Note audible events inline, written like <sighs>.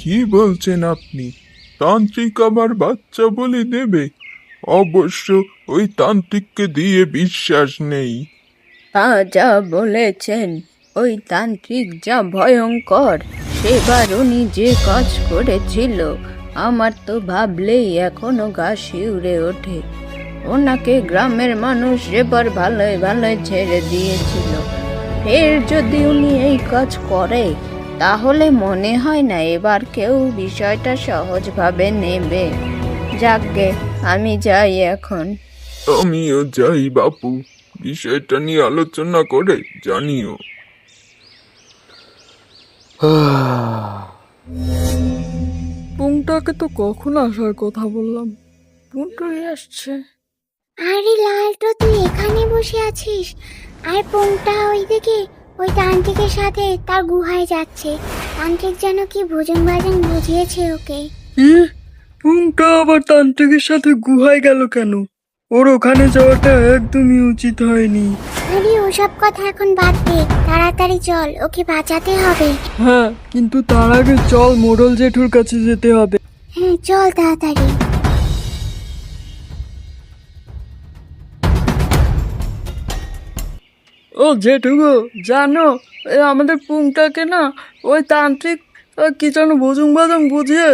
কি বলছেন আপনি? তান্ত্রিক আমার বাচ্চা বলে দেবে। অবশ্য ওই তান্ত্রিককে দিয়ে বিশ্বাস নেই। তা যা বলেছেন, ওই তান্ত্রিক যা ভয়ঙ্কর, সেবার উনি যে কাজ করেছিল, আমার তো ভাবলেই এখনও গা শিউরে ওঠে। ওনাকে গ্রামের মানুষ এবার ভালোই ভালোই ছেড়ে দিয়েছিল। ফের যদি উনি এই কাজ করে তাহলে মনে হয় না এবার কেউ বিষয়টা সহজভাবে নেবে। যাকগে আমি যাই এখন। আমিও যাই বাপু। বিষয়টা নিয়ে আলোচনা করে জানিও। <sighs> পুংটাকে তো কখন আসার কথা বললাম? পুংটাই আসছে। আরে লালটো তুই এখানে বসে আছিস? আর পোংটা ওইদিকে ওই তান্ত্রিকের সাথে তার গুহায় যাচ্ছে। তান্ত্রিক যেন কি ভোজন ভাজন বুঝিয়েছে ওকে। পুংটা আবার তান্ত্রিকের সাথে গুহায় গেল কেন? ওর ওখানে যাওয়াটা একদমই উচিত হয়নি। আরে ওসব কথা এখন বাদ দে। তাড়াতাড়ি চল ওকে বাঁচাতে হবে। হ্যাঁ কিন্তু তার আগে চল মোড়ল জেঠুর কাছে যেতে হবে। হ্যাঁ চল তাড়াতাড়ি। ও জেঠুগো জানো এ আমাদের পুংটাকে না ওই তান্ত্রিক কি যেন ভুজুং বাজুং বুঝিয়ে